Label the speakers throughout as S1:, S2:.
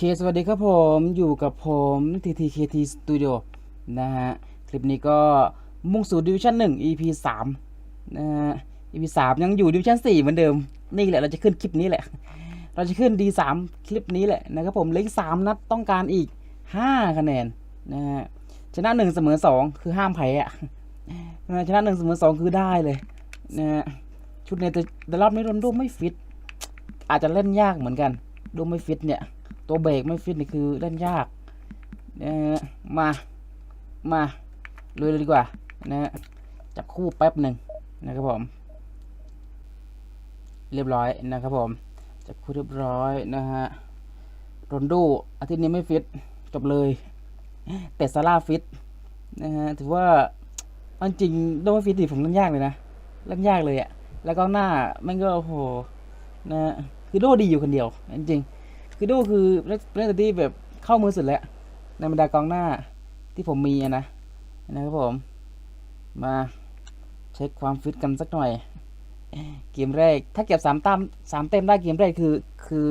S1: คสวัสดีครับผมอยู่กับผม TTKT Studio นะฮะ คลิปนี้ก็มุ่งสู่ดิวิชั่น1 EP 3นะฮะ EP 3 ยังอยู่ดิวิชั่น4เหมือนเดิม นี่แหละเราจะขึ้นคลิปนี้แหละ เราจะขึ้น D3 คลิปนี้แหละนะครับผมเล็ก3นัดต้องการอีก 5 คะแนนนะฮะชนะ 1 เสมอ 2 คือห้ามแพ้อะนะชนะ1เสมอ 2 คือได้เลยนะฮะชุดเนี้แต่แต่รอบนี้โรนโดไม่ฟิตอาจจะเล่นยากเหมือนกันโดไม่ฟิตเนี่ย ตัวเบรกไม่ฟิตนี่คือเล่นยากนะฮะมา มาลุยเลยดีกว่านะฮะจับคู่แป๊บหนึ่งนะครับผม เรียบร้อยนะครับผมจับคู่เรียบร้อยนะฮะโรนโดอาทิตย์นี้ไม่ฟิตจบเลย แต่ซาร่าฟิตนะฮะถือว่าเอาจริงโดไม่ฟิตดิผมเล่นยากเลยนะเล่นยากเลยอะแล้วก็หน้าแม่งก็โอ้โหนะฮะคือโดดีอยู่คนเดียวจริง คือโดคือเล่นแต่ที่แบบเข้ามือสุดแล้วในบรรดากองหน้าที่ผมมีนะนะครับผม มาเช็คความฟิตกันสักหน่อย เกมแรก ถ้าเก็บสามตั้มสามเต็มได้เกมแรกคือ คือ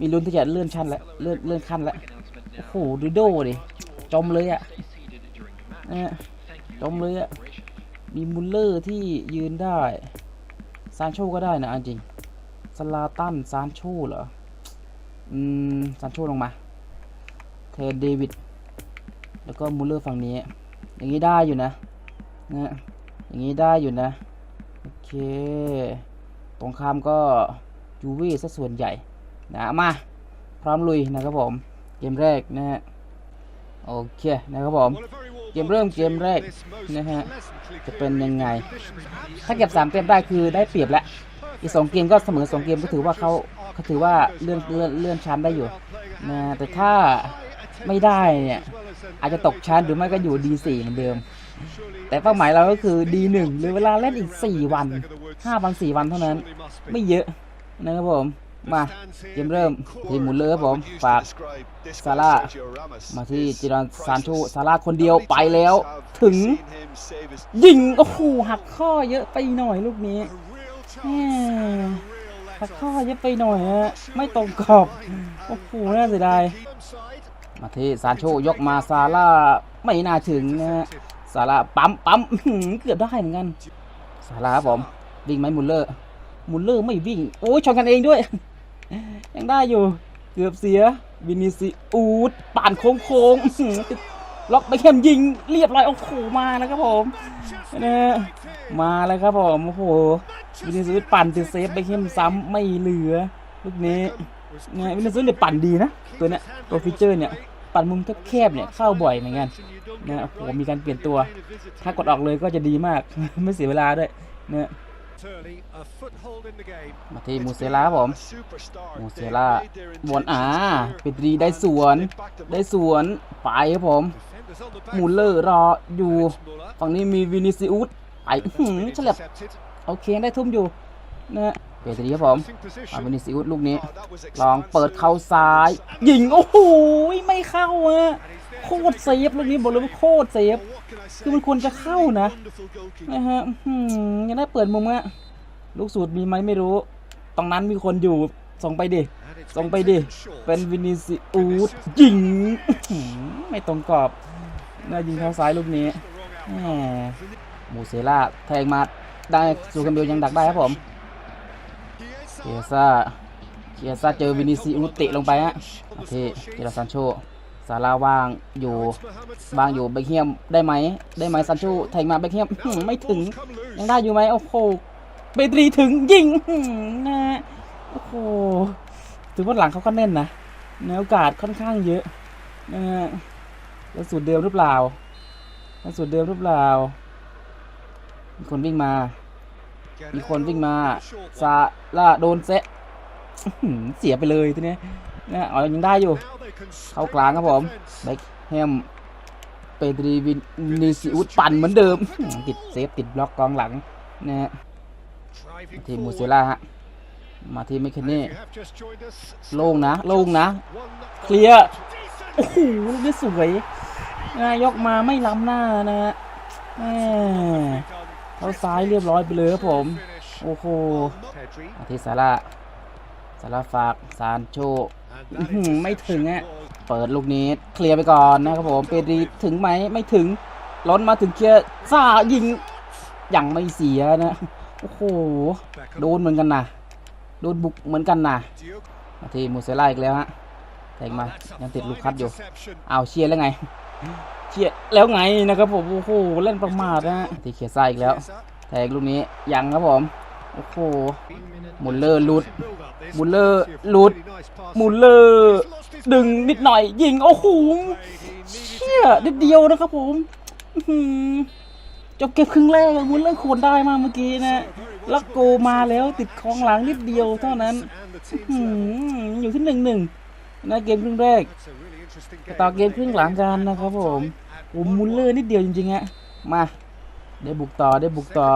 S1: มีลุ้นที่จะเลื่อนชั้นแล้วเลื่อนเลื่อนขั้นแล้วโอ้โหดูโดดิจมเลยอะนะจมเลยอะมีมุลเลอร์ที่ยืนได้ซานโชก็ได้นะจริงสลาตันซานโชเหรอ อืมซานโชลงมา เทนเดวิด แล้วก็มูลเลอร์ฝั่งนี้ อย่างนี้ได้อยู่นะนะอย่างนี้ได้อยู่นะ โอเค ตรงข้ามก็ยูวีซะส่วนใหญ่ นะ มา พร้อมลุยนะครับผม เกมแรกนะฮะ โอเคนะครับผม
S2: เกมเริ่มเกมแรกนะฮะ
S1: จะเป็นยังไง ถ้าเก็บสามเกมได้คือได้เปรียบแล้ว อีกสองเกมก็เสมอสองเกมก็ถือว่าเขาเขาถือว่าเลื่อนเลื่อนเลื่อนชั้นได้อยู่นะแต่ถ้าไม่ได้เนี่ยอาจจะตกชั้นหรือไม่ก็อยู่ D4 เหมือนเดิม แต่เป้าหมายเราก็คือ D1 หรือเวลาเล่นอีก 4 วัน 5 วัน 4 วันเท่านั้น ไม่เยอะนะครับผมมาเกมเริ่มทีมหมุนเลยครับผมฝากซาร่ามาที่จิรอนซานโชซาร่าคนเดียวไปแล้ว ถึง ยิงโอ้โหหักข้อเยอะไปหน่อยลูกนี้ แหม่หักข้อเยอะไปหน่อยฮะ ไม่ตรงกรอบ โอ้โห น่าเสียดาย มาที่ซานโชยกมาซาร่าไม่น่าถึงนะฮะ ซาร่าปั๊มปั๊มเกือบได้เหมือนกัน ซาร่าครับผม วิ่งไหมมุลเลอร์ มุลเลอร์ไม่วิ่ง โอ้ชนกันเองด้วย ยังได้อยู่ เกือบเสีย วินิซิอูดป่านโค้งโค้งๆล็อกไปเข้มยิงเรียบร้อยโอ้โหมาแล้วครับผมนะฮะมาแล้วครับผมโอ้โห วินิซิอูดปั่นติดเซฟไปเข้มซ้ำไม่เหลือลูกนี้นะวินิซิอูดเนี่ยปั่นดีนะ ตัวเนี้ยตัวฟีเจอร์เนี่ยปั่นมุมแคบๆเนี่ยเข้าบ่อยเหมือนกันนะโอ้โหมีการเปลี่ยนตัว ถ้ากดออกเลยก็จะดีมาก ไม่เสียเวลาด้วยนะมาที่มูเซล่าครับผมมูเซล่าบอลอ่าปิดดีได้สวนได้สวนไปครับผมมูลเลอร์รออยู่ฝั่งนี้มีวินิซิอุส ไปอื้อหือฉลับโอเคได้ทุ่มอยู่นะเปดรีครับผมมาวินิซิอุสลูกนี้ ลองเปิดเข้าซ้าย ยิง โอ้โหไม่เข้าอะโคตรเซฟลูกนี้บอกเลยว่าโคตรเซฟคือมันควรจะเข้านะนะฮะอื้อหือยังได้เปิดมุมอะลูกสูตรมีไหมไม่รู้ ตรงนั้นมีคนอยู่ ส่งไปดิ ส่งไปดิ เป็นวินิซิอูสยิงอื้อหือไม่ตรงกรอบน่ายิงเข้าซ้ายลูกนี้แห มูเซล่าแทงมาได้ซูกัมเบลยังดักได้ครับผมเกียซ่าเกียซ่าเจอวินิซิอูสเตะลงไปฮะมาที่เจราซันโชซาราว่างอยู่วางอยู่เบคเฮียมได้ไหมได้ไหมซันโชแทงมาเบคเฮียมไม่ถึงยังได้อยู่ไหมโอ้โหเบตรีถึงยิงนะโอ้โหถือว่าหลังเขาก็แน่นนะแนวโอกาสค่อนข้างเยอะนะฮะแล้วสูตรเดิมหรือเปล่าแล้วสูตรเดิมหรือเปล่า มีคนวิ่งมา มีคนวิ่งมา ซาร่าโดนเซะอื้อหือเสียไปเลยทีเนี้ยนะอ๋อยังได้อยู่ เข้ากลางครับผมเบคแฮมเปดรีวินนิซิอุสปั่นเหมือนเดิมอื้อหือติดเซฟติดบล็อกกองหลังนะฮะทีมมูเซล่าฮะ มาที่เมคเคนนี่โล่งนะ โล่งนะ เคลียร์ โอ้โหลูกนี้สวยนะยกมาไม่ล้ำหน้านะฮะแหม่ เขาซ้ายเรียบร้อยไปเลยครับผม โอ้โหมาที่ซาร่าซาร่าฝากซานโชไม่ถึงอะเปิดลูกนี้เคลียร์ไปก่อนนะครับผมเปรีถึงไหมไม่ถึงล้นมาถึงเคลียร์ซ่ายิงยังไม่เสียนะโอ้โหโดนเหมือนกันนะโดนบุกเหมือนกันนะทีมูเซล่าอีกแล้วฮะแทงมายังติดลูกคัดอยู่เอาเชียร์แล้วไง เชียแล้วไงนะครับผม โอ้โห เล่นประมาทนะฮะที่เคลียซ่าอีกแล้วแทงลูกนี้ยังครับผม โอ้โห มุลเลอร์ลุด มุลเลอร์ลุด มุลเลอร์ดึงนิดหน่อย ยิง โอ้โห เชี่ยนิดเดียวนะครับผมจบเก็บครึ่งแรกมุลเลอร์ควรได้มากเมื่อกี้นะแล้วโกมาแล้วติดของหลังนิดเดียวเท่านั้นอื้อหืออยู่ที่หนึ่งหนึ่งนะเกมครึ่งแรก ต่อเกมครึ่งหลังกันนะครับผมโอ้มุลเลอร์นิดเดียวจริงๆฮะมาได้บุกต่อได้บุกต่อ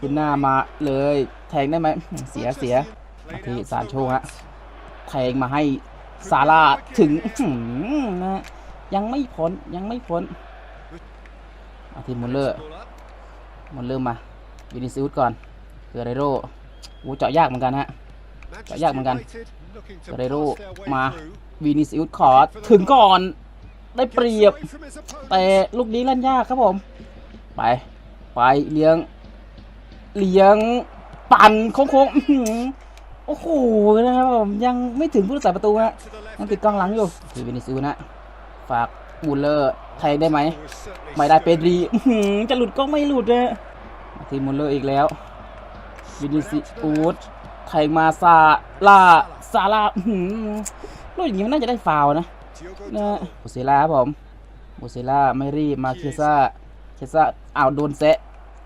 S1: ขึ้นหน้ามาเลยแทงได้ไหมเสียเสียมาที่ซานโชฮะแทงมาให้ซาร่าถึงนะยังไม่พ้นยังไม่พ้นมาทีมุลเลอร์มุลเลอร์มาวินิซิอุสก่อนเกเรโร่โอ้เจาะยากเหมือนกันฮะ
S2: เจาะยากเหมือนกัน
S1: เก
S2: เรโร่มา
S1: วินิซิอุสขอถึงก่อน ได้เปรียบ แต่ลูกนี้เล่นยากครับผม ไป ไปเลี้ยง เลี้ยง ปั่นโค้งๆโอ้โหนะครับผมยังไม่ถึงผู้รักษาประตูฮะยังติดกองหลังอยู่ทีวินิซิอุสนะ ฝากบูลเลอร์ไทยได้ไหม ไม่ได้เปดรีจะหลุดก็ไม่หลุดนะทีมมูลเลอร์อีกแล้ววินิซิอุสไทยมาซาลาซาลาอื ลูกอย่างนี้มันน่าจะได้ฟาวล์นะนะบุเซล่าครับผมบุเซล่าไม่รีบมาเคซ่าเคซ่าอ้าวโดนแซะ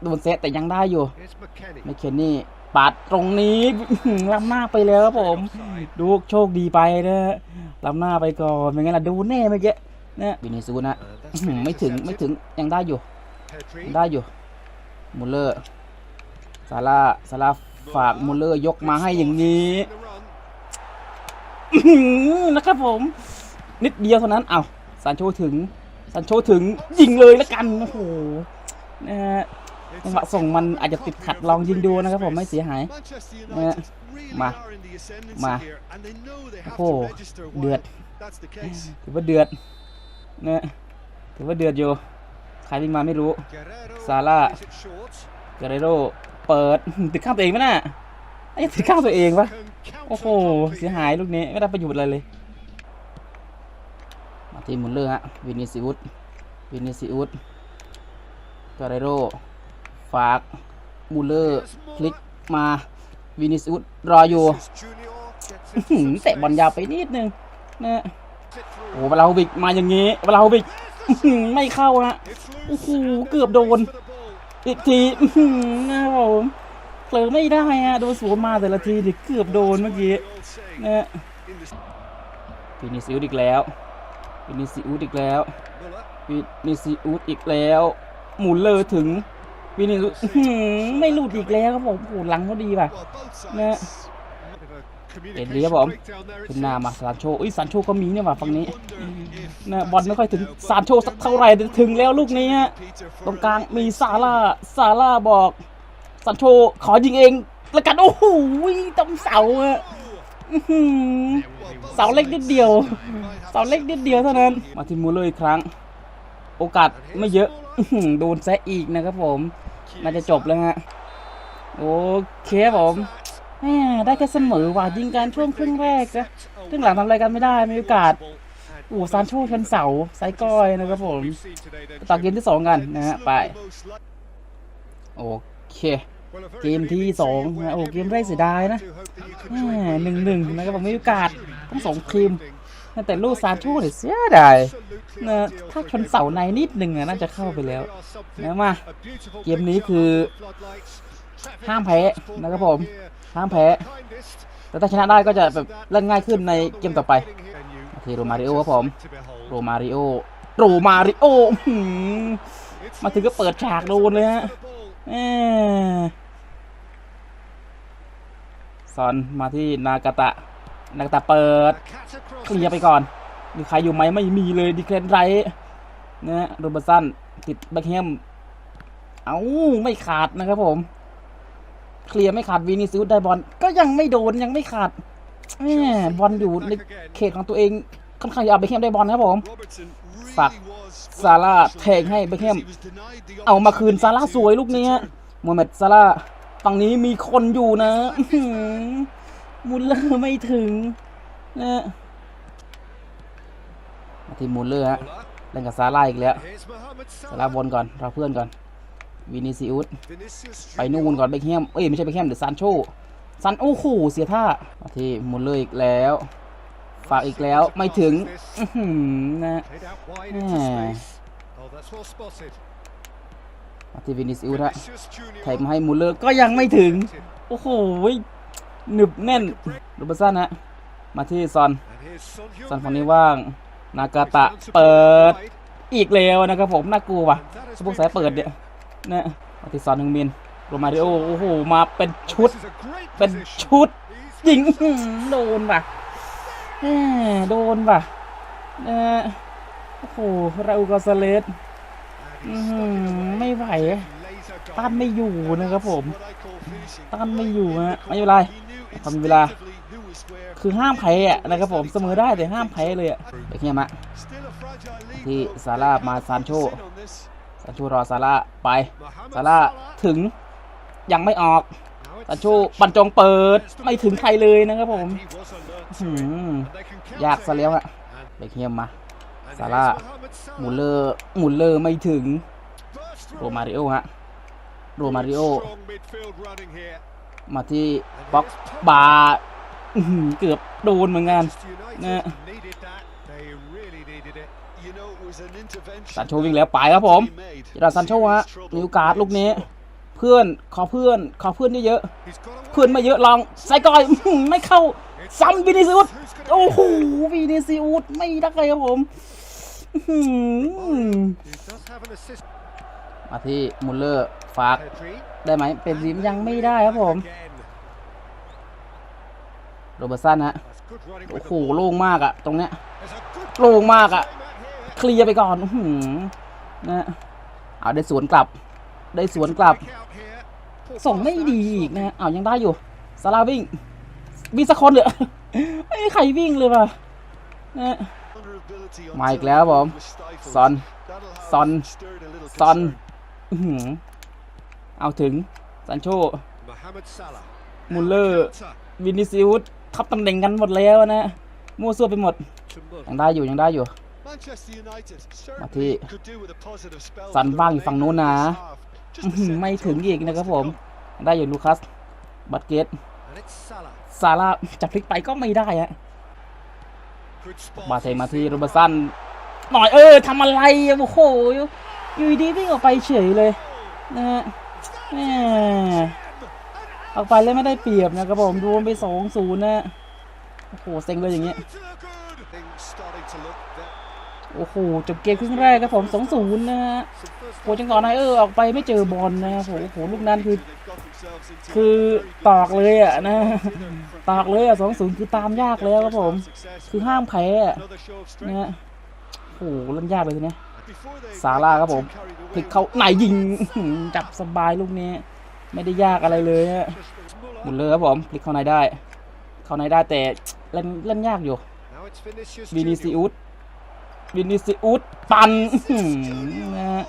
S1: โดนแซะแต่ยังได้อยู่ไม่เคนนี่ปาดตรงนี้อื้อหือล้ำหน้าไปแล้วครับผม ดูโชคดีไปนะล้ำหน้าไปก่อนไม่งั้นล่ะดูแน่เมื่อกี้นะวินิซูนะอื้อหือไม่ถึงไม่ถึงยังได้อยู่ยังได้อยู่มูลเลอร์ซาร่าซาร่าฝากมูลเลอร์ยกมาให้อย่างนี้ อื้อหือนะครับผม นิดเดียวเท่านั้น เอาซานโชถึงซานโชถึงยิงเลยแล้วกันโอ้โหนะฮะจังหวะส่งมันอาจจะติดขัดลองยิงดูนะครับผมไม่เสียหาย
S2: นี่มา
S1: มาโอ้
S2: โห
S1: เดือดถือว่าเดือดนะถือว่าเดือดอยู่ใครวิ่งมาไม่รู้ซาร่า
S2: ร่า
S1: เกเรโรเปิดติดข้างตัวเองไหมน่ะ ไอ้ติดข้างตัวเองปะโอ้
S2: โห
S1: เสียหา
S2: ย
S1: ลูกนี้ ไม่ได้ประโยชน์อะไรเลย มาทีมุลเลอร์ฮะ วินิซิอุสวินิซิอุสเกเรโรฝากมุลเลอร์พลิกมาวินิซิอุสรออยู่เตะบอลยาวไปนิดนึงนะโอ้เวลาฮบิกมาอย่างงี้เวลาฮบิกไม่เข้าฮะโอ้โหเกือบโดน อีกทีอื้อหือนะครับผม เผลอไม่ได้ฮะโดนสวนมาแต่ละทีดิเกือบโดนเมื่อกี้นะวินิซิอุสอีกแล้ววินิซิอุสอีกแล้ววินิซิอุสอีกแล้ว หมุนเลอถึงวินิซิอุสอื้อหือไม่หลุดอีกแล้วครับผมโอ้โหหลังเขาดีป่ะ
S2: นะเอ็นเลียบผม
S1: ขึ้นหน้ามาซานโชอุ้ยซานโชก็มีเนี่ยว่ะฝั่งนี้นะบอลไม่ค่อยถึงซานโชสักเท่าไหร่แต่ถึงแล้วลูกนี้ฮะตรงกลางมีซาร่าซาร่าบอก ซานโชขอยิงเองแล้วกันโอ้โหตรงเสาอะเสาเล็กนิดเดียว เสาเล็กนิดเดียวเท่านั้น มาที่มูเลอร์อีกครั้ง โอกาสไม่เยอะโดนแซะอีกนะครับผม น่าจะจบแล้วฮะ โอเคผมได้แค่เสมอว่ะยิงกันช่วงครึ่งแรกนะครึ่งหลังทำอะไรกันไม่ได้ไมีโอกาสโอ้ซานโชชนเสาไซส์ก้อยนะครับผมต่อเกมที่สองกันนะฮะไป โอเค เกมที่สองนะโอ้เกมแรกเสียดายนะหนึ่งหนึ่งนะครับผมมีโอกาสทั้งสองทีมแต่ลูกซานโชเนี่ยเสียดายนะถ้าชนเสาในนิดหนึ่งอะน่าจะเข้าไปแล้วนะมาเกมนี้คือ ห้ามแพ้นะครับผม ห้ามแพ้แต่ถ้าชนะได้ก็จะแบบเล่นง่ายขึ้นในเกมต่อไปโอเคโรมาริโอครับผมโรมาริโอโรมาริโอมาถึงก็เปิดฉากโดนเลยฮะ ซอนมาที่นากาตะ นากาตะเปิดเคลียร์ไปก่อน มีใครอยู่ไหมไม่มีเลยดิเคลนไรนะโรเบอร์สันติดแบ็คแฮมเอ้าไม่ขาดนะครับผม เคลียร์ไม่ขาดวินิซิอุสได้บอลก็ยังไม่โดนยังไม่ขาดแม่บอลอยู่ในเขตของตัวเองค่อนข้างจะเอาเบคแฮมได้บอลครับผมฝากซาร่าแทงให้เบคแฮมเอามาคืนซาร่าสวยลูกนี้โมเหม็ดซาร่า ฝั่งนี้มีคนอยู่นะอื้อหือมุลเลอร์ไม่ถึงนะมาที่มุลเลอร์ฮะเล่นกับซาร่าอีกแล้วซาร่าวนก่อนเราเพื่อนก่อนวินิซิอุสไปนู่นก่อนเบคแฮมเอ้ยไม่ใช่เบคแฮมเดี๋ยวซานโชซันโอ้โหเสียท่ามาที่มุลเลอร์อีกแล้วฝากอีกแล้วไม่ถึงอื้อหือนะ มาที่วินิซิอุสฮะแทงมาให้มุลเลอร์ก็ยังไม่ถึง โอ้โหหนึบแน่นโรเบร์ตสันฮะมาที่ซอนซอนฝั่งนี้ว่าง นากาตะเปิดอีกแล้วนะครับผมน่ากลัวว่ะพวกสายเปิดเนี่ยนะมาที่ซอนฮึงมินโรมาริโอโอ้โหมาเป็นชุด เป็นชุดยิงอื้อหือโดนว่ะแหมโดนว่ะนะโอ้โหราอูลกอซาเลสอื้อหือ ไม่ไหวต้านไม่อยู่นะครับผมต้านไม่อยู่ฮะไม่เป็นไรทำเวลา คือห้ามแพ้อะนะครับผมเสมอได้แต่ห้ามแพ้เลยอะเด็กเนี่ยมะที่ซาร่ามาซานโชซานโชรอซาร่าไปซาร่าถึงยังไม่ออกซานโชบรรจงเปิดไม่ถึงใครเลยนะครับผมยากซะแล้วอะเด็กเฮียมมา ซาร่ามุลเลอร์มุลเลอร์ไม่ถึงโรมาริโอฮะโรมาริโอมาที่บ็อกบาร์อื้อหือเกือบโดนเหมือนกันนะซานโชวิ่งแล้วไปครับผมจิราซานโชฮะนิวการ์ดลูกนี้ เพื่อนขอเพื่อนขอเพื่อนเยอะๆเพื่อนไม่เยอะลองใส่ก่อยอื้อหือไม่เข้าซ้ำวินิซิอุสโอ้โหวินิซิอุสไม่ได้ครับผมอื้อหือ มาที่มุลเลอร์ฝากได้ไหมเป็นริมยังไม่ได้ครับผมโรเบอร์สันฮะโอ้โหโล่งมากอะตรงเนี้ยโล่งมากอะเคลียร์ไปก่อนนะเอาได้สวนกลับ ได้สวนกลับ ส่งไม่ดีอีกนะเอายังได้อยู่ซาลาวิ่งวิ่งสักคนเหลือไม่ใครวิ่งเลยว่ะนะ มาอีกแล้วครับผมซอนซอนซอนอื้อหือเอาถึงซันโชมุลเลอร์วินิซิอุสทับตำแหน่งกันหมดแล้วนะมั่วซั่วไปหมด ยังได้อยู่ยังได้อยู่มาที่สันว่างอยู่ฝั่งนู้นนะอื้อหือไม่ถึงอีกนะครับผม ได้อยู่ลูคัส บัตเกตซาร่าจับพลิกไปก็ไม่ได้ฮะ บาเทมาที่โรเบสันหน่อยเออทำอะไรโอ้โหอยู่ดีวิ่งออกไปเฉยเลยนะฮะออกไปแล้วไม่ได้เปรียบนะครับผมดูมันไปสองศูนย์นะโอ้โหเซ็งเลยอย่างเงี้ย โอ้โหจบเกมครึ่งแรกครับผมสองศูนย์นะฮะโคจังก่อนไนเออร์ออกไปไม่เจอบอลนะครับผมโอ้โหลูกนั้นคือ คือตอกเลยอะนะตอกเลยอะสองศูนย์คือตามยากแล้วครับผม คือห้ามแพ้อะนะฮะโอ้โหเล่นยากเลยทีเนี้ยซาร่าครับผมพลิกเข้าไหนยิงอื้อหือจับสบายลูกนี้ ไม่ได้ยากอะไรเลยฮะหมุนเลยครับผมพลิกเข้าในได้ เข้าในได้แต่เล่นเล่นยากอยู่วินิซิอุส วินิซิอุสปันนะฮะ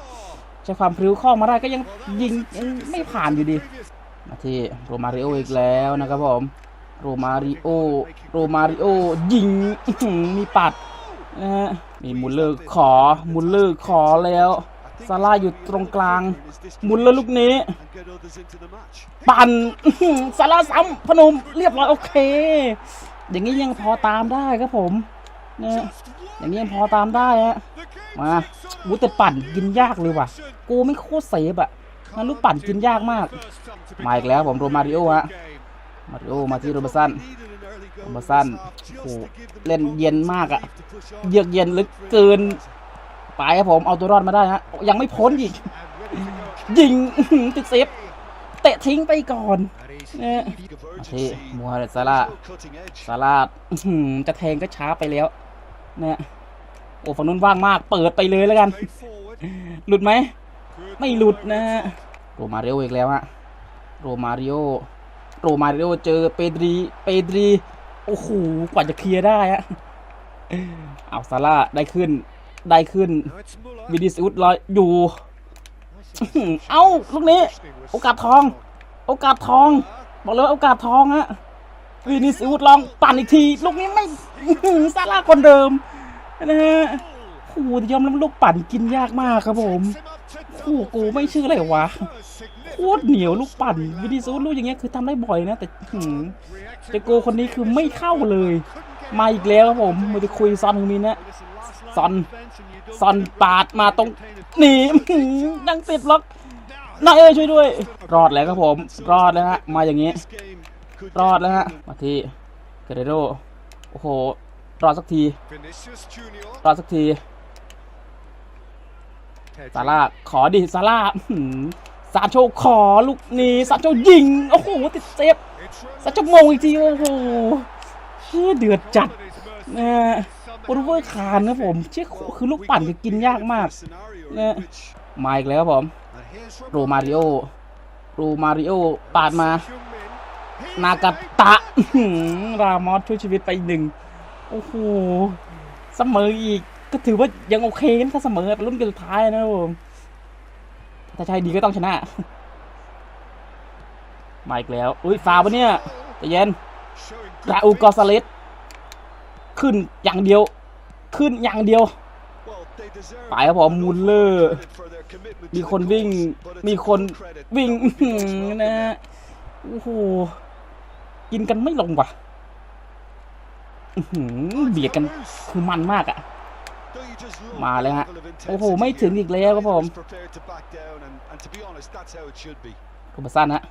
S1: ใช้ความพริ้วข้ามาได้ก็ยังยิงยังไม่ผ่านอยู่ดี มาที่โรมาริโออีกแล้วนะครับผม โรมาริโอ โรมาริโอยิงมีปัดนะฮะมีมุลเลอร์ขอ มุลเลอร์ขอแล้วซาร่าอยู่ตรงกลาง มุลเลอร์ลูกนี้ ปั่นซาร่าซ้ำพนมเรียบร้อยโอเค อย่างนี้ยังพอตามได้ครับผม นะอย่างนี้ยังพอตามได้ฮะมาวูแต่ปั่นกินยากเลยว่ะ กูไม่โคตรเซฟอะมันลูกปั่นกินยากมาก มาอีกแล้วผมโรมาริโอฮะ มาริโอมาที่โรบสันโรบสันโอ้โหเล่นเย็นมากอะเยือกเย็นลึกเกิน ไปครับผมเอาตัวรอดมาได้ฮะ ยังไม่พ้นอีก ยิงติดเซฟเตะทิ้งไปก่อนเนี่ยมาที่มัวเรตซาร่าซาร่าจะแทงก็ช้าไปแล้ว นะโอ้ฝั่งนู้นว่างมาก เปิดไปเลยแล้วกัน หลุดไหม ไม่หลุดนะฮะโรมาเริโออีกแล้วฮะโรมาเริโอโรมาเริโอเจอเปดรีเปดรีโอ้โหกว่าจะเคลียร์ได้อะเอาซาร่าได้ขึ้นได้ขึ้นวินิสิอุสรออยู่ เอ้าลูกนี้ โอกาสทอง โอกาสทอง บอกเลยว่าโอกาสทองฮะ วินิสิอุสลองปั่นอีกที ลูกนี้ไม่ซาร่าคนเดิมนะฮะโอ้โหยอมรับลูกปั่นกินยากมากครับผมโอ้โหกูไม่เชื่อเลยวะโคตรเหนียวลูกปั่นวินิสิอุสลูกอย่างเงี้ยคือทำได้บ่อยนะแต่หืมแต่โกคนนี้คือไม่เข้าเลย มาอีกแล้วครับผมมันจะคุยซอนมินะซอนซอนปาดมาตรงหนีดังติดล็อกนายเอ้ยช่วยด้วย รอดแล้วครับผม รอดแล้วฮะมาอย่างนี้ รอดแล้วฮะ มาที่เกเรโดโอ้โห รอดสักที รอดสักที ซาร่า ขอดิ ซาร่าอื้อหือซาโชขอลูกนี้ซาโชยิง โอ้โห ติดเซฟซาโชมงอีกที โอ้โหเชี่ยเดือดจัดนะฮะโอลิเวอร์คานครับผมเชี่ยคือลูกปั่นคือกินยากมากเนี่ยมาอีกแล้วครับผม โรมาริโอ โรมาริโอปาดมา นากาตะรามอสช่วยชีวิตไปหนึ่งโอ้โหเสมออีกก็ถือว่ายังโอเคนะถ้าเสมอเป็นรุ่นสุดท้ายนะครับผมถ้าใช่ดีก็ต้องชนะมาอีกแล้ว อุ้ยฟาวปะเนี่ยใจเย็นราอูกอซาเลสขึ้นอย่างเดียว ขึ้นอย่างเดียวไปครับผมมูลเลอร์ มีคนวิ่ง มีคนวิ่งนะฮะโอ้โห กินกันไม่ลงว่ะเบียดกันคือมันมากอะ
S2: มาเลยฮะ
S1: โอ้
S2: โห
S1: ไม่ถึงอีกแล้
S2: ว
S1: ครับผ
S2: มม
S1: กุบซันฮะ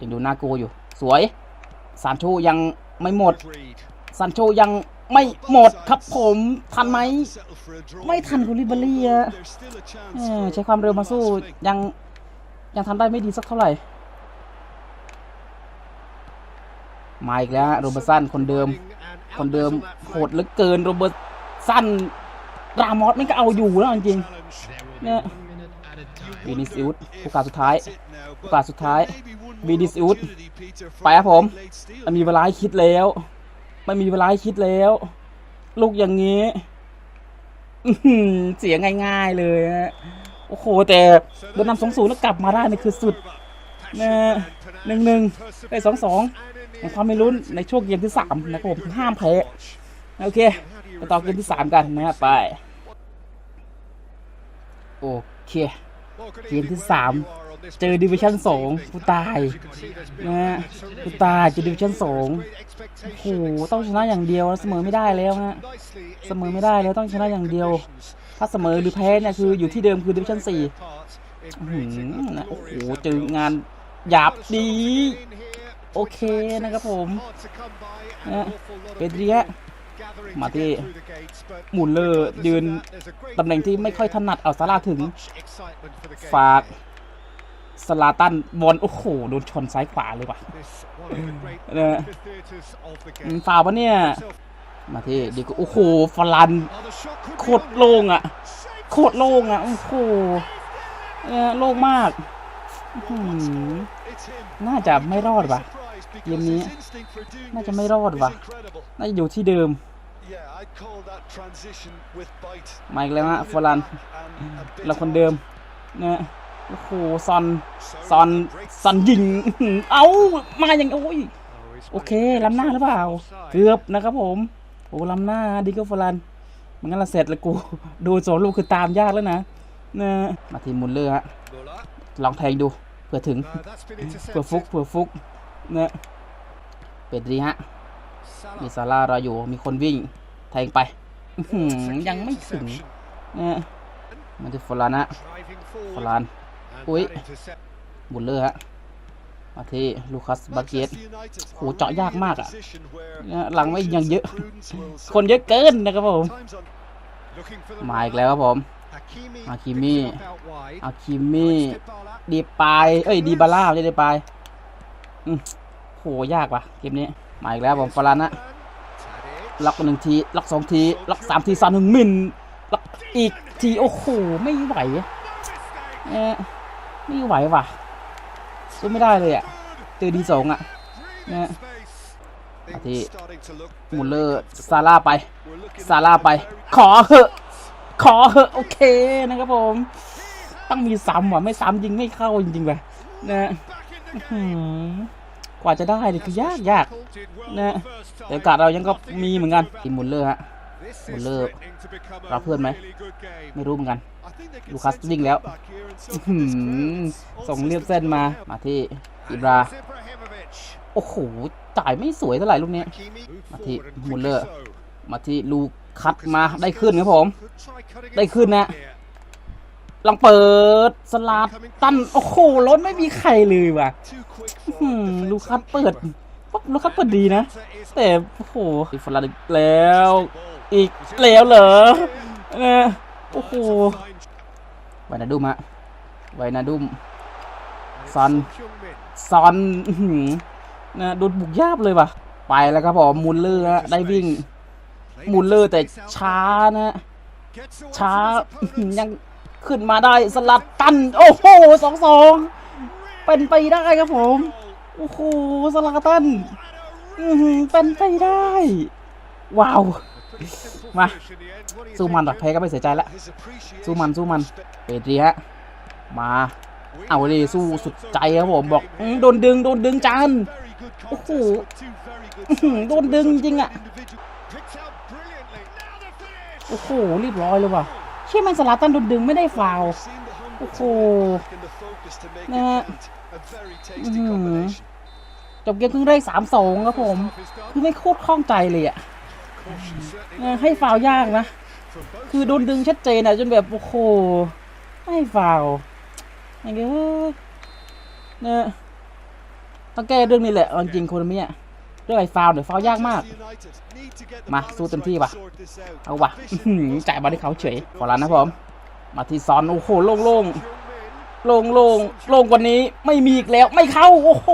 S1: ยังดูน่ากลัวอยู่ สวยซานโชยังไม่หมดซานโชยังไม่หมดครับผม ทันไหม ไม่ทันคูลิบารีอะใช้ความเร็วมาสู้ยังยังทำได้ไม่ดีสักเท่าไหร่ มาอีกแล้วฮะโรเบอร์ตสันคนเดิม คนเดิมโหดเหลือเกินโรเบอร์ตสันรามอสไม่ก็เอาอยู่แล้วจริงเนี่ยวินิซิอุสโอกาสสุดท้ายโอกาสสุดท้าย
S2: วีดิสอุด
S1: ไปครับผมมันมีเวลาคิดแล้วไม่มีเวลาคิดแล้ว ลูกอย่างนี้เสียง่ายๆเลยฮะโอ้โห แต่โดนนำสองศูนย์แล้วกลับมาได้นี่คือสุด
S2: นะหนึ่งหนึ่งได้สองสอง
S1: แห่งความไม่ลุ้นในช่วงเกมที่สามนะครับผมห้ามแพ้โอเคไปต่อเกมที่สามกันนะไปโอเค
S2: เกมที่สาม
S1: เจอดิวิชั่นสองกูตายนะฮะกูตายเจอดิวิชั่นสองโอ้โหต้องชนะอย่างเดียวเสมอไม่ได้แล้วฮะเสมอไม่ได้แล้วต้องชนะอย่างเดียว ถ้าเสมอหรือแพ้เนี่ยคืออยู่ที่เดิมคือดิวิชั่นสี่โอ้โหเจองานหยาบดี โอเคนะครับผมนะเปเดรียมาที่หมุนเลอร์ยืนตำแหน่งที่ไม่ค่อยถนัดเอาซาร่าถึง ฝากสลาตันบอลโอ้โหโดนชนซ้ายขวาเลยว่ะ
S2: เนอะ
S1: อืมฟาวปะเนี่ย มาที่ดีก็โอ้โหฟลันโคตรโล่งอะ โคตรโล่งอะโอ้โหเออโล่งมากอื้อหือน่าจะไม่รอดว่ะ เกมนี้ น่าจะไม่รอดว่ะ น่าจะอยู่ที่เดิมมาอีกแล้วฮะฟลันเราคนเดิมนะโอ้โหซอนซอนซอนยิงอื้อหือเอ้า มาอย่างโอ้ย โอเคล้ำหน้าหรือเปล่า เกือบนะครับผมโอ้ล้ำหน้าดิโก้ฟลันมันงั้นเราเสร็จแล้วกู ดูโซนลูกคือตามยากแล้วนะนะมาทีมมุลเลอร์ฮะลองแทงดูเผื่อถึงเผื่อฟุกเผื่อฟุก นะเป็ดดีฮะ มีซาร่ารออยู่ มีคนวิ่ง แทงไปอื้อหือยังไม่ถึงนะมาที่ฟลันฮะฟลันอุ๊ยมุลเลอร์ฮะ มาที่ลูคัสบาเกตโหเจาะยากมากอะเนี่ยหลังไม่ยังเยอะ คนเยอะเกินนะครับผม มาอีกแล้วครับผม อาคิมิอาคิมิดีปาย เอ้ย ดีบาร่าไม่ใช่ดีปายอืม โหยากว่ะเกมนี้มาอีกแล้วผมฟารันนะล็อกหนึ่งทีล็อกสองทีล็อกสามทีสามหนึ่งมินล็อกอีกทีโอ้โหไม่ไหวเอะไม่ไหวว่ะสู้ไม่ได้เลยอะเจอดีสองอะนะมาที่มุลเลอร์ซาร่าไปซาร่าไป ขอเหอะขอเหอะโอเคนะครับผม ต้องมีซ้ำว่ะไม่ซ้ำยิงไม่เข้าจริงๆว่ะนะอื้อหือก ว่าจะได้นี่คือยากยากนะแต่โอกาสเรายังก็มีเหมือนกันทีมมุลเลอร์ฮะ
S3: บุลเลอร์รับเพื่อนไหม
S1: ไม่รู้เหมือนกัน
S3: ลูคัสวิ่งแล้
S1: วส่งเรียบเส้นมามาที่อิบราโอ้โหจ่ายไม่สวยเท่าไหร่ลูกนี้
S3: มาที่
S1: มุลเลอร์ มาที่ลูคัสมาได้ขึ้นครับผม ได้ขึ้น
S3: นะ
S1: ลังเปิดสลาดตัน โอ้โหล้นไม่มีใครเลยว่ะ
S3: อืม
S1: ลู
S3: ลู
S1: คั
S3: คั
S1: ส
S3: ส
S1: เปิ
S3: เปิ
S1: ด
S3: ด
S1: ปุ๊บลูคัสเปิดดีนะ
S3: แต่
S1: แต่โอ้โหอีฟลาดอีกแล้ว อีก
S3: แล้
S1: แล้ว
S3: ว
S1: เห
S3: เห
S1: ร
S3: ร
S1: อ
S3: อ
S1: เออโอ้
S3: โอ้
S1: โห
S3: โห
S1: ไวนาดุมฮะไวนาดุมซั
S3: ซั
S1: น
S3: น
S1: ซอนอื้อหือนะโดนบุกยาบเลยว่ะ ไปแล้วครับผมมุลเลอร์ฮะได้วิ่งมุลเลอร์แต่ช้านะ ช้า
S3: ช้า
S1: อื้อหือยัง ขึ้นมาได้สลัดตัน โอ้โหสองสองเป็นไปได้ครับผม โอ้โหสลัดตันเป็นไปได้ ว้าว มาสู้มั
S3: น
S1: หรอแพ้ก็ไม่เสียใจละสู้มั
S3: น
S1: สู้มั
S3: น
S1: เปรีฮะมาเอา
S3: เอา
S1: ดิสู้
S3: สุ
S1: ดใจครับผ
S3: ม
S1: บอ
S3: ก
S1: โดนดึงโดนดึงจาน
S3: โอ้
S1: โหโดนดึงจริงอะ
S3: โอ้
S1: โอ้โหเรียบร้อยเลยว่ะ เชื่อแมนสลัดตันดนดึงไม่ได้ฟาวโอ้
S3: โห
S1: นะฮะจบเกมครึ่งแรกสามสองครับผม คือไม่โคตรคล่องใจเลยอะให้ฟาวยากนะ คือโดนดึงชัดเจนอะจนแบบโอ้โหไม่ให้ฟาวอย่างเงี้ยเนี่ยต้องแก้เรื่องนี้แหละจริงคนามิอะ เรื่องไอ้ฟาวล์เนี่ยฟาวล์ยากมาก
S3: มา
S1: มาสู้
S3: สู้
S1: เต็
S3: เต็
S1: ม
S3: ม
S1: ที่
S3: ที่
S1: ป่ะ
S3: ป่ะ
S1: เอาว่ะอื้อหือจ่ายบอลให้เขาเฉยขอรันนะผมมาที่ซอนโอ้โหโล่งโล่งโล่งโล่งโล่งกว่านี้ไม่มีอีกแล้วไม่เข้าโอ้โห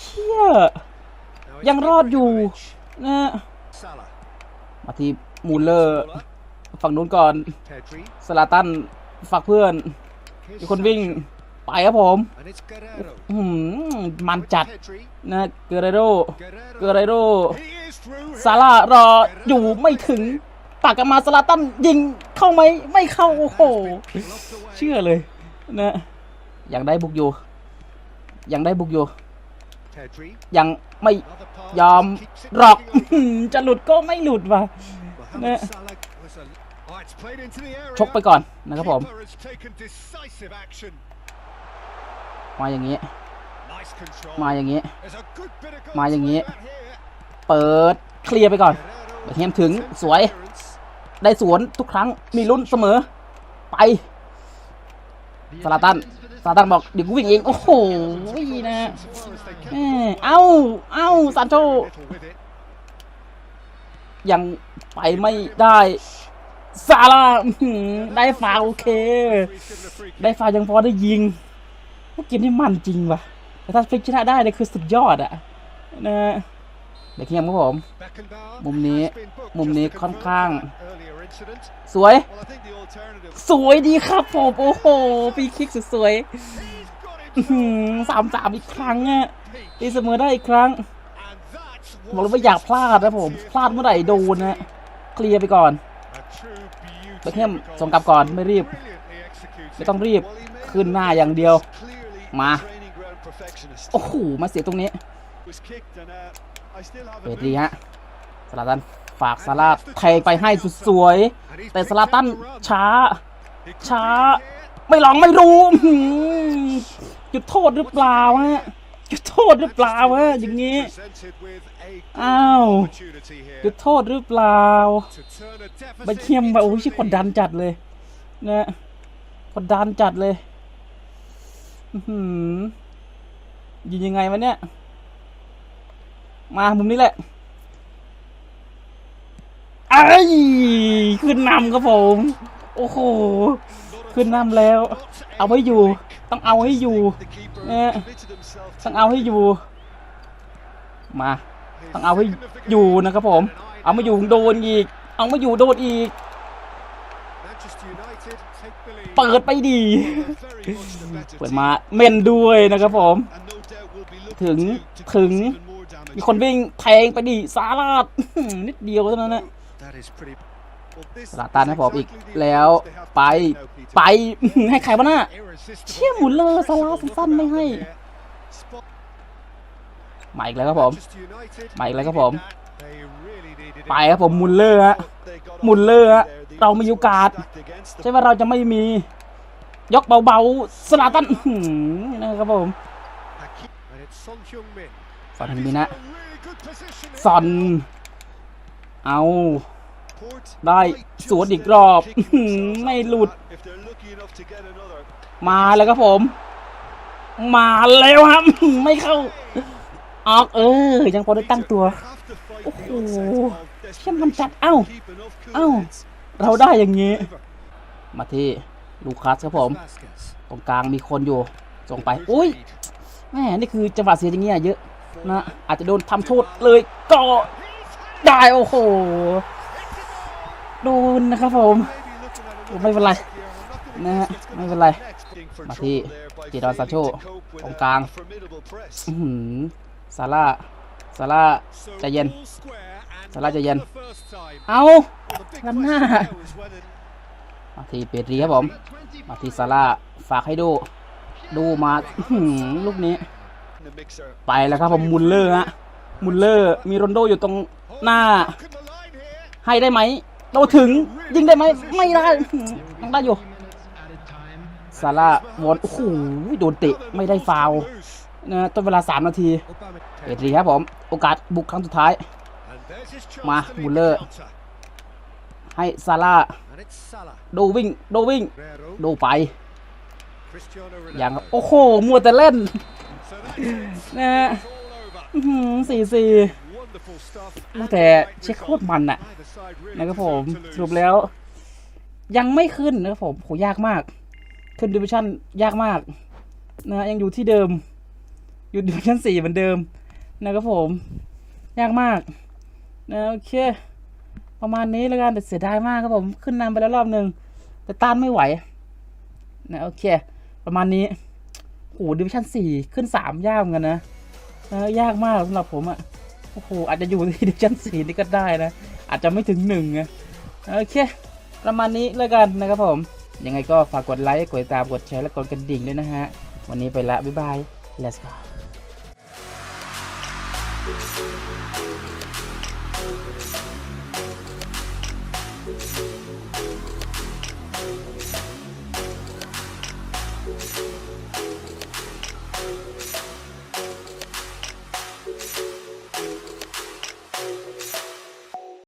S1: เชี่ย
S3: ยังรอดอยู่
S1: นะมาที่มูลเลอร์ ฝั่งนู้นก่อนสลาตันฝากเพื่อนมีคนวิ่ง ไปครับผมอื้อหือมันจัดนะเกเรโรเกเรโรซาร่ารออยู่ไม่ถึงปากกนมาสลาตันยิงเข้าไหมไม่เข้าโอ้โหเชื่อเลยนะยังได้บุกอยู่ ยังได้บุกอยู่ ยังไม่ยอมหรอกอื้อหือจะหลุดก็ไม่หลุดว่ะ
S3: เนี่ย
S1: ชกไปก่อนนะ
S3: นะ
S1: ค
S3: ค
S1: รั
S3: รั
S1: บบผ
S3: ผม ม
S1: มาอย่างนี้
S3: มาอย่างนี้
S1: มา
S3: มา
S1: อ
S3: อย่าย่างง
S1: นี้
S3: นี้
S1: เปิดเคลียร์ไปก่อน
S3: เฮียม
S1: ถึ
S3: ถึ
S1: ง
S3: ง
S1: ส
S3: ส
S1: ว
S3: วยย
S1: ได้สวนทุกครั้งมีลุ้นเสมอ ไปสลาตันสลาตันบอกเดี๋ยวกูวิ่งเอง โอ้โหนะแม่เอ้าเอ้าซานโชยังไปไม่ได้ซาร่าอื้อหือได้ฟาวล์โอเค ได้ฟาวล์ยังพอได้ยิงพวก เกมนี่มันจริงว่ะ แต่ถ้าพลิกชนะได้เนี่ยคือสุดยอดอะนะเด็กเฮียมครับผม
S3: มุมนี้ มุมนี้ค่อนข้าง
S1: สวย สวยดีครับผม โอ้โหฟีคิกสุดสวยสามสามอีกครั้งอะตีเสมอได้อีกครั้ง บอกเลยว่าอยากพลาดนะผม พลาดเมื่อไหร่โดนนะ เคลียร์ไปก่อน
S3: เบคแฮมส่งกลับก่อนไม่รีบ
S1: ไม่ต้องรีบ ขึ้นหน้าอย่างเดียว มา
S3: มา
S1: โอ้โห มาเสียตรงนี้ เปิดดีฮะสลาตัน ฝากซาร่าแทงไปให้สุดสวย แต่สลาตันช้า ช้า ไม่ลองไม่รู้อื้อหือจุดโทษหรือเปล่าฮะจุดโทษหรือเปล่าฮะอย่างนี้ อ้าวจุดโทษหรือเปล่า
S3: ไปเคียมแบบโอ้ยกดดันจัด
S1: เลยนะกดดันจัดเลยอื้อ หือยิงยังไงวะเนี่ย มามุมนี้แหละไอ้ยขึ้นนำครับผม โอ้โห ขึ้นนำแล้ว เอาให้อยู่ ต้องเอาให้อยู่
S3: เนี่ย
S1: ต้องเอาให้อยู่ มา ต้องเอาให้อยู่นะครับผม เอามาอยู่โดนอีก เอามาอยู่โดนอีก เปิดไปดี เปิดมาเม่นด้วยนะครับผม ถึ
S3: ถึ
S1: ง
S3: ง
S1: ถึ
S3: ถึ
S1: ง
S3: ง
S1: มีคนวิ่งแทงไปดิซาลาดนิดเดียวเท่านั้นนะสลาตันให้ผมอีกแล้วไปไปให้ใครบ้างน่ะเชี่ยหมุนเลยสลาสั้นๆไม่ให้มาอีกแล้วครับผมมาอีกแล้วครับผม ไปครับผมมุลเลอร์ฮะมุลเลอร์ฮะ เรามีโอกาส ใช่ว่าเราจะไม่มี ยกเบาๆสลาตันอื้อหือนะครับผมสอนทันมินะสอน เอาได้สวนอีกรอบ ไม่หลุด มาแล้วครับผม มาแล้วครับ ไม่เข้า ออกเออ ยังพอได้ตั้งตัว โอ้โหเชี่ยมันจัด เอ้า เอ้า เราได้อย่างนี้ มาที่ลูคัสครับผมตรงกลางมีคนอยู่ ส่งไป อุ้ยแม่นี่คือจังหวะเสียอย่างเงี้ยเยอะนะอาจจะโดนทำโทษเลยก็ได้โอ้โหโดนนะครับผมไม่เป็นไรนะฮะไม่เป็นไร มาที่จิรวัตรซานโชตรงกลางอื้อหือซาร่าซาร่าใจเย็นซาร่าใจเย็น เอาล้ำหน้า มาที่เปรีครับผม มาที่ซาร่าฝากให้ดู ดูมาอื้อหือลูกนี้ ไปแล้วครับผมมุลเลอร์ฮะ มุลเลอร์ มีโรนโดอยู่ตรงหน้า ให้ได้ไหมเราถึงยิงได้ไหมไม่ได้อื้อหือยังได้อยู่ซาร่าวอนโอ้โหโดนเตะไม่ได้ฟาวล์นะต้นเวลา 3 นาทีเอ็ดรีครับผม โอกาสบุกครั้งสุดท้าย มาบุลเลอร์ ให้ซาร่าโดวิ่งโดวิ่งโดไปอย่างโอ้โห มัวแต่เล่นนะฮะสี่สี่แต่เช็คโคตรมันอะนะครับผมสรุปแล้ว ยังไม่ขึ้นนะครับผมโหยากมาก ขึ้นดิวิชั่นยากมาก นะยังอยู่ที่เดิม อยู่ดิวิชั่นสี่เหมือนเดิมนะครับผม ยากมากนะโอเค ประมาณนี้แล้วกันแต่เสียดายมากครับผมขึ้นนำไปแล้วรอบหนึ่งแต่ต้านไม่ไหวนะโอเค ประมาณนี้โหดิวิชั่นสี่ขึ้นสามยากเหมือนกันนะเออยากมากสำหรับผมอะ่ะโอ้โหอาจจะอยู่ที่ดิวิชั่นสี่นี่ก็ได้นะ อาจจะไม่ถึงหนึ่งอะโอเค ประมาณนี้แล้วกันนะครับผม ยังไงก็ฝากกดไลค์กดติดตามกดแชร์และกดกระดิ่งด้วยนะฮะ วันนี้ไปละ บ๊ายบาย let's go